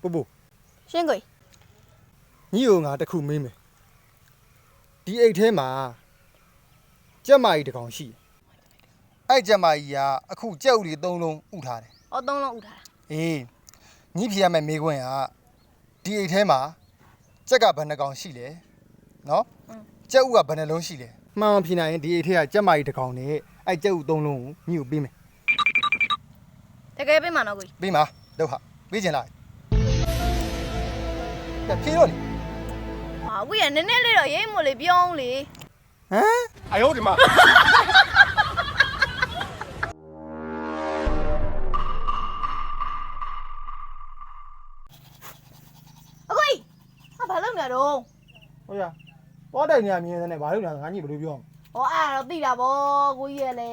ပူပူရှင်းကိုညီကိုငါတစ်ခုမေးမယ်ဒီအိတ်ထဲမှာကြက်မာကြီးတစ်ကောင်ရှိတယ်အဲ့ကြက်မာကြီးကအခုကြက်ဥတွေသုံးလုံးဥထားတယ်အော်သုံးလုံးဥထားတာအေးညီဖြေရမယ့်မေးခွန်းကဒီအိတ်ထဲမှာကြက်ကဘယ်နှကောင်ရှိလဲနော်ကြက်ဥကဘယ်နှလုံးရှိလဲမှန်မှန်ဖြေနိုင်ရင်ဒီအိတ်ထဲကကြက်မာကြီးတစ်ကောင်နဲ့အဲ့ကြက်ဥသုံးလုံးကိုညီကိုပေးမယ်တကယ်ပေးမှာနော်ကိုပေးမှာတော့ဟာပေးချင်လား ပြန်ဖြေတော့လေအာဝီရနည်းနည်းလေးတော့ရိတ်မို့လေပြောအောင်လေဟမ်အယောဒီမှာအကိုကြီးဟာဘာလုပ်နေတော့ဟုတ်ရတော့တိုင်နေရမြင်တဲ့နဲ့ဘာလို့လဲငါကြီးဘယ်လိုပြောအောင်ဟောအဲ့ဒါတော့သိတာဗောကိုကြီးရလေ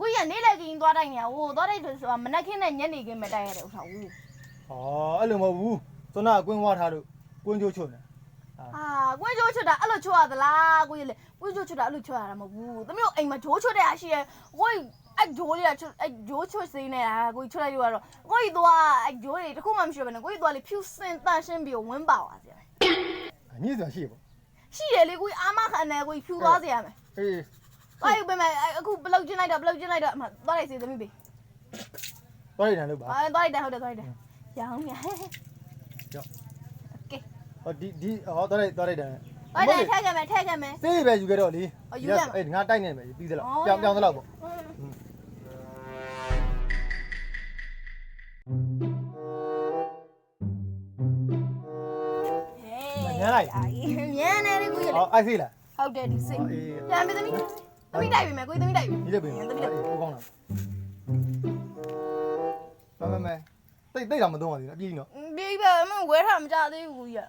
ကိုကြီးကနေလေကင်းသွားတိုင်နေရဟိုသွားတိုင်ဆိုဆိုတာမနှက်ခင်းနဲ့ညနေခင်းမတိုင်ရတဲ့ဥစ္စာဦးဩအဲ့လိုမဟုတ်ဘူး သွနာကွင်းဝါထားလို့ကွင်းချိုးချွတ်နေဟာကိုကြီးချိုးချွတ်တာအဲ့လိုချွတ်ရသလားကိုကြီးလေကိုကြီးချိုးချွတ်တာအဲ့လိုချွတ်ရတာမဟုတ်ဘူးသမီးတို့အိမ်မှာဂျိုးချွတ်တဲ့အားရှိရကိုကြီးအဲ့ဂျိုးလေးကချွတ်အဲ့ဂျိုးချွတ်စင်းနေတာကိုကြီးချွတ်လိုက်လို့ကတော့ကိုကြီးသွားအဲ့ဂျိုးတွေတခုမှမရှိတော့ဘဲနဲ့ကိုကြီးသွားလေဖြူစင်တန့်ရှင်းပြီးဝင်းပါပါစေ။အညီဆိုတာရှိပေါ့ရှိတယ်လေကိုကြီးအာမခံတယ်ကိုကြီးဖြူသွားစေရမယ်။အေးသွားယူပေးမယ်အခုဘလောက်ကျင်းလိုက်တော့ဘလောက်ကျင်းလိုက်တော့အမသွားလိုက်စေသမီးပေးသွားရည်တယ်လို့ပါအဲသွားလိုက်တယ်ဟုတ်တယ်သွားလိုက်တယ်ရောင်းမြ ဟဲ့။ဟောဒီဒီဟောသွားလိုက်သွားလိုက်တယ်ဟုတ်တယ်ထည့်ခဲ့မယ်ထည့်ခဲ့မယ်။သေးပဲယူခဲ့တော့လေအော်ယူရမယ်အေးငါတိုက်နေမယ်ပြီးသလားအော်။ပြောင်းပြောင်းသလားပေါ့ညမ်းလိုက်ညမ်းနေလေကိုကြီး။ဟောအိုက်သေးလားဟုတ်တယ်ဒီစိတ်။အေးပြန်ပေးသမီးသမီးတိုက်ပြီမယ်ကိုကြီးသမီးတိုက်ပြီ ဒီလည်းပြင်။အေးကိုကောင်းလား။မမမ တိတ်တိတ်တော့မသုံးပါသေးဘူးအပြည့်နော်ပြေးပဲမဝဲထားမကြသေးဘူးကိုကြီး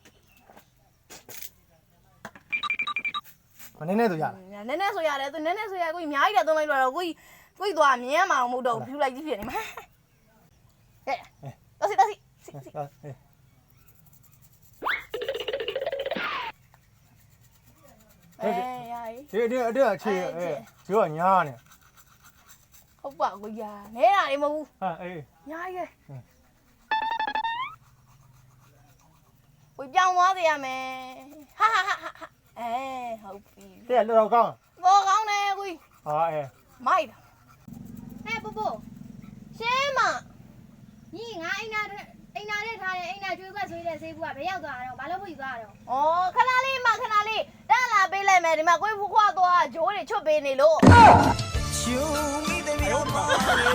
။မနေနဲ့ဆိုရလားကနည်းနည်းဆိုရတယ်သူနည်းနည်းဆိုရကိုကြီးအများကြီးတော့သုံးလိုက်တော့ကိုကြီးကိုကြီးသွားမြင်ရမှာမဟုတ်တော့ဖြူလိုက်ကြီးဖြစ်နေမှာဟဲ့တော်စီတော်စီ။ဟာအေးအေးရိုင်းဒီအတင်းအတင်းအခြေအေးကျိုးကညားနေဟုတ်ပါကိုကြီးနဲတာလေမဟုတ်ဘူး။ဟာအေးညာရဲ့ ကိုပြောင်းသွားစေရမယ်ဟာဟာဟာဟာအဲဟုတ်ပြီတဲ့လောတော့ကောင်းဘောကောင်းတယ်ကိုကြီး။ဟာအေးမိုက်တာဟဲ့ပပိုရှင်းမညီငါအိမ်နာအိမ်နာနဲ့ထားတဲ့အိမ်နာကျွေးခွက်ဆွေးတဲ့ဆေးဘူးကဘယ်ရောက်သွားတော့ဘာလို့ဖို့ယူသွားတော့ဩခဏလေးမခဏလေးတန်းလာပေးလိုက်မယ်ဒီမှာကိုကြီးဖူးခွားသွားဂျိုးတွေချွတ်ပေးနေလို့သစ္စာဂရီ